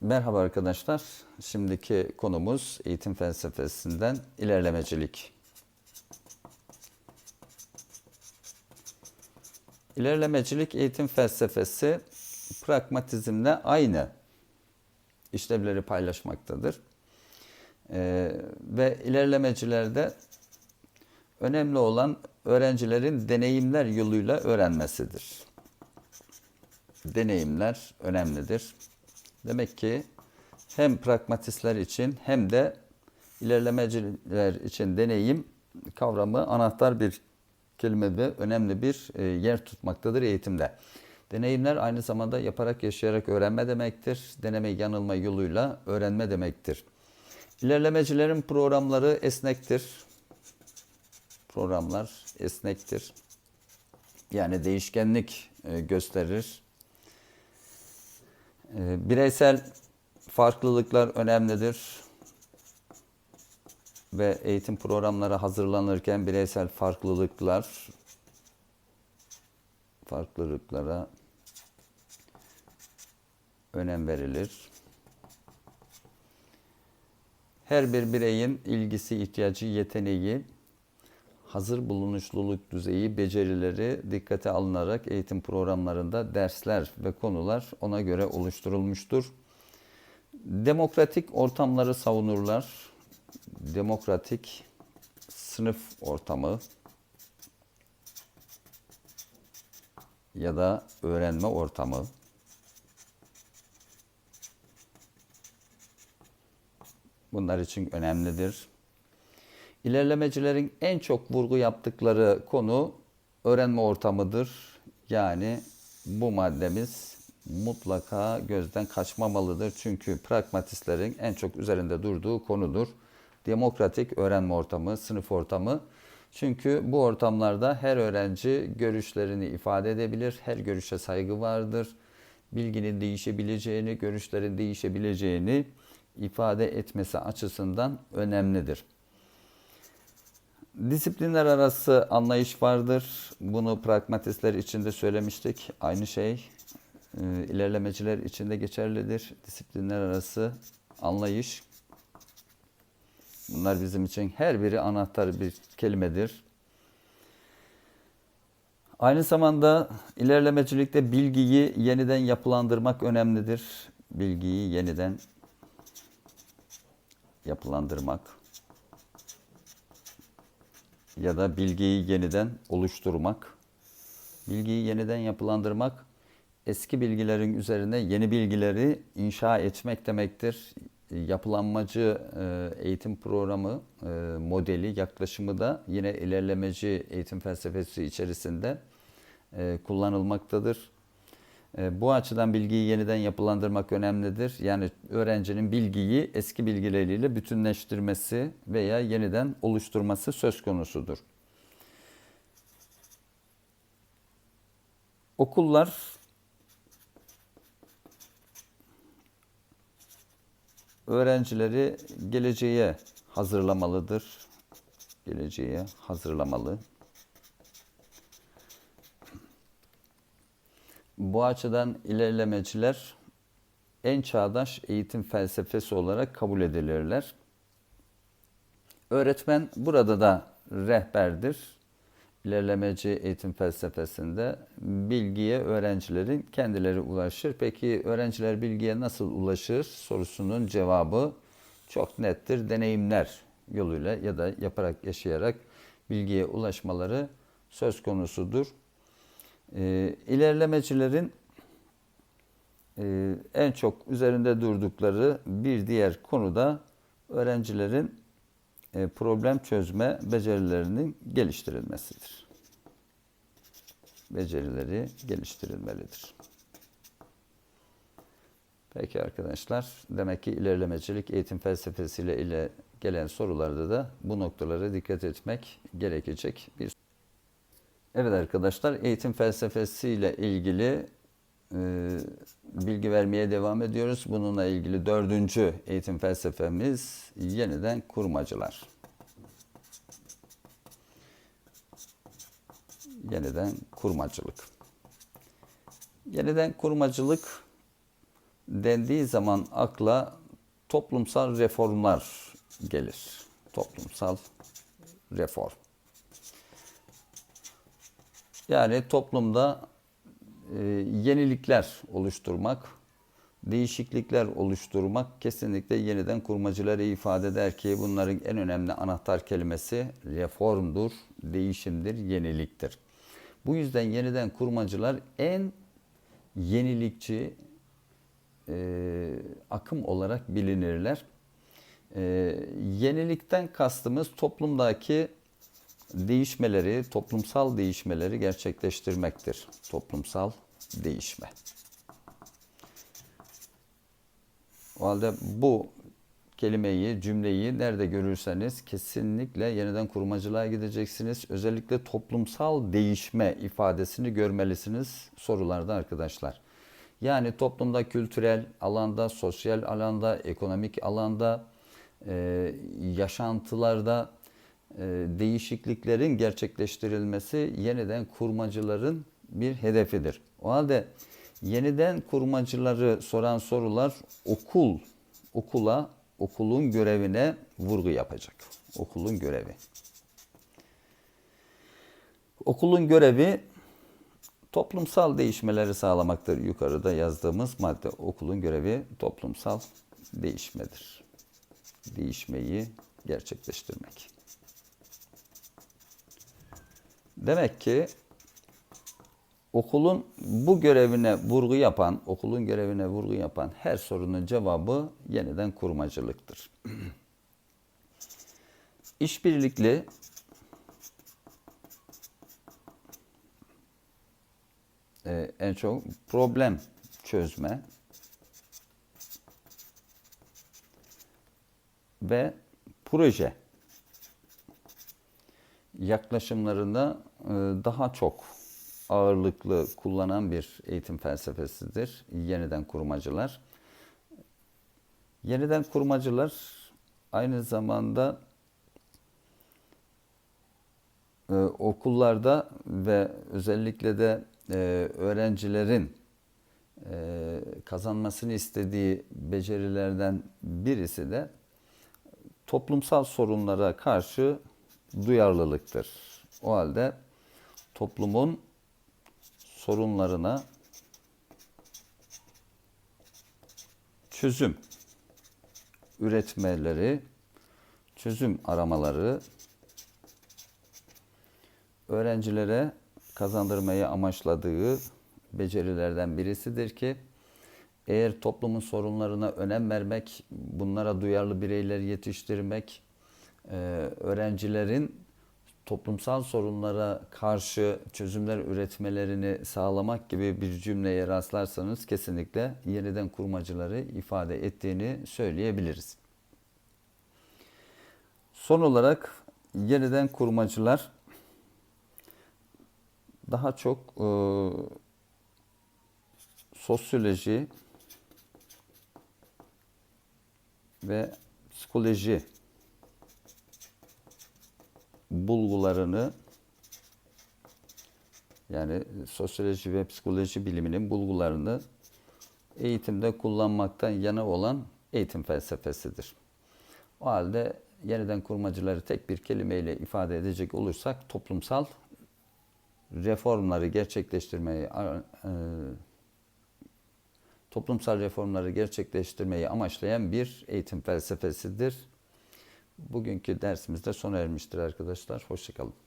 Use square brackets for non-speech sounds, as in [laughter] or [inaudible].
Merhaba arkadaşlar. Şimdiki konumuz eğitim felsefesinden ilerlemecilik. İlerlemecilik eğitim felsefesi pragmatizmle aynı işlevleri paylaşmaktadır. Ee, ve ilerlemecilerde önemli olan öğrencilerin deneyimler yoluyla öğrenmesidir. Deneyimler önemlidir. Demek ki hem pragmatistler için hem de ilerlemeciler için deneyim kavramı anahtar bir kelime ve önemli bir e, yer tutmaktadır eğitimde. Deneyimler aynı zamanda yaparak yaşayarak öğrenme demektir. Deneme yanılma yoluyla öğrenme demektir. İlerlemecilerin programları esnektir. Programlar esnektir. Yani değişkenlik e, gösterir. E, Bireysel farklılıklar önemlidir. Ve eğitim programları hazırlanırken bireysel farklılıklar farklılıklara önem verilir. Her bir bireyin ilgisi, ihtiyacı, yeteneği, hazır bulunuşluluk düzeyi, becerileri dikkate alınarak eğitim programlarında dersler ve konular ona göre oluşturulmuştur. Demokratik ortamları savunurlar. Demokratik sınıf ortamı ya da öğrenme ortamı bunlar için önemlidir. İlerlemecilerin en çok vurgu yaptıkları konu öğrenme ortamıdır. Yani bu maddemiz mutlaka gözden kaçmamalıdır. Çünkü pragmatistlerin en çok üzerinde durduğu konudur. Demokratik öğrenme ortamı, sınıf ortamı. Çünkü bu ortamlarda her öğrenci görüşlerini ifade edebilir. Her görüşe saygı vardır. Bilginin değişebileceğini, görüşlerin değişebileceğini ifade etmesi açısından önemlidir. Disiplinler arası anlayış vardır. Bunu pragmatistler için de söylemiştik. Aynı şey e, ilerlemeciler için de geçerlidir. Disiplinler arası anlayış. Bunlar bizim için her biri anahtar bir kelimedir. Aynı zamanda ilerlemecilikte bilgiyi yeniden yapılandırmak önemlidir. Bilgiyi yeniden yapılandırmak ya da bilgiyi yeniden oluşturmak. Bilgiyi yeniden yapılandırmak eski bilgilerin üzerine yeni bilgileri inşa etmek demektir. Yapılanmacı e, eğitim programı e, modeli yaklaşımı da yine ilerlemeci eğitim felsefesi içerisinde e, kullanılmaktadır. Bu açıdan bilgiyi yeniden yapılandırmak önemlidir. Yani öğrencinin bilgiyi eski bilgileriyle bütünleştirmesi veya yeniden oluşturması söz konusudur. Okullar öğrencileri geleceğe hazırlamalıdır. Geleceğe hazırlamalı. Bu açıdan ilerlemeciler en çağdaş eğitim felsefesi olarak kabul edilirler. Öğretmen burada da rehberdir. İlerlemeci eğitim felsefesinde bilgiye öğrencilerin kendileri ulaşır. Peki öğrenciler bilgiye nasıl ulaşır sorusunun cevabı çok nettir. Deneyimler yoluyla ya da yaparak yaşayarak bilgiye ulaşmaları söz konusudur. E, ilerlemecilerin en çok üzerinde durdukları bir diğer konu da öğrencilerin e, problem çözme becerilerinin geliştirilmesidir. Becerileri geliştirilmelidir. Peki arkadaşlar, demek ki ilerlemecilik eğitim felsefesiyle ile gelen sorularda da bu noktalara dikkat etmek gerekecek. Bir Evet arkadaşlar, eğitim felsefesiyle ilgili e, bilgi vermeye devam ediyoruz. Bununla ilgili dördüncü eğitim felsefemiz yeniden kurmacılar. Yeniden kurmacılık. Yeniden kurmacılık dendiği zaman akla toplumsal reformlar gelir. Toplumsal reform. Yani toplumda e, yenilikler oluşturmak, değişiklikler oluşturmak kesinlikle yeniden kurmacıları ifade eder ki bunların en önemli anahtar kelimesi reformdur, değişimdir, yeniliktir. Bu yüzden yeniden kurmacılar en yenilikçi e, akım olarak bilinirler. E, yenilikten kastımız toplumdaki değişmeleri, toplumsal değişmeleri gerçekleştirmektir. Toplumsal değişme. O halde bu kelimeyi, cümleyi nerede görürseniz kesinlikle yeniden kurmacılığa gideceksiniz. Özellikle toplumsal değişme ifadesini görmelisiniz sorularda arkadaşlar. Yani toplumda kültürel alanda, sosyal alanda, ekonomik alanda, yaşantılarda değişikliklerin gerçekleştirilmesi yeniden kurmacıların bir hedefidir. O halde yeniden kurmacıları soran sorular okul, okula, okulun görevine vurgu yapacak. Okulun görevi. Okulun görevi toplumsal değişmeleri sağlamaktır. Yukarıda yazdığımız madde okulun görevi toplumsal değişmedir. Değişmeyi gerçekleştirmek. Demek ki okulun bu görevine vurgu yapan, okulun görevine vurgu yapan her sorunun cevabı yeniden kurmacılıktır. [clears throat] İşbirlikli e, en çok problem çözme ve proje yaklaşımlarında daha çok ağırlıklı kullanan bir eğitim felsefesidir yeniden kurmacılar. Yeniden kurmacılar aynı zamanda e, okullarda ve özellikle de e, öğrencilerin e, kazanmasını istediği becerilerden birisi de toplumsal sorunlara karşı duyarlılıktır. O halde toplumun sorunlarına çözüm üretmeleri, çözüm aramaları öğrencilere kazandırmayı amaçladığı becerilerden birisidir ki eğer toplumun sorunlarına önem vermek, bunlara duyarlı bireyler yetiştirmek, öğrencilerin toplumsal sorunlara karşı çözümler üretmelerini sağlamak gibi bir cümleye rastlarsanız kesinlikle yeniden kurmacıları ifade ettiğini söyleyebiliriz. Son olarak yeniden kurmacılar daha çok e, sosyoloji ve psikoloji bulgularını yani sosyoloji ve psikoloji biliminin bulgularını eğitimde kullanmaktan yana olan eğitim felsefesidir. O halde yeniden kurmacıları tek bir kelimeyle ifade edecek olursak toplumsal reformları gerçekleştirmeyi e, toplumsal reformları gerçekleştirmeyi amaçlayan bir eğitim felsefesidir. Bugünkü dersimizde sona ermiştir arkadaşlar. Hoşçakalın.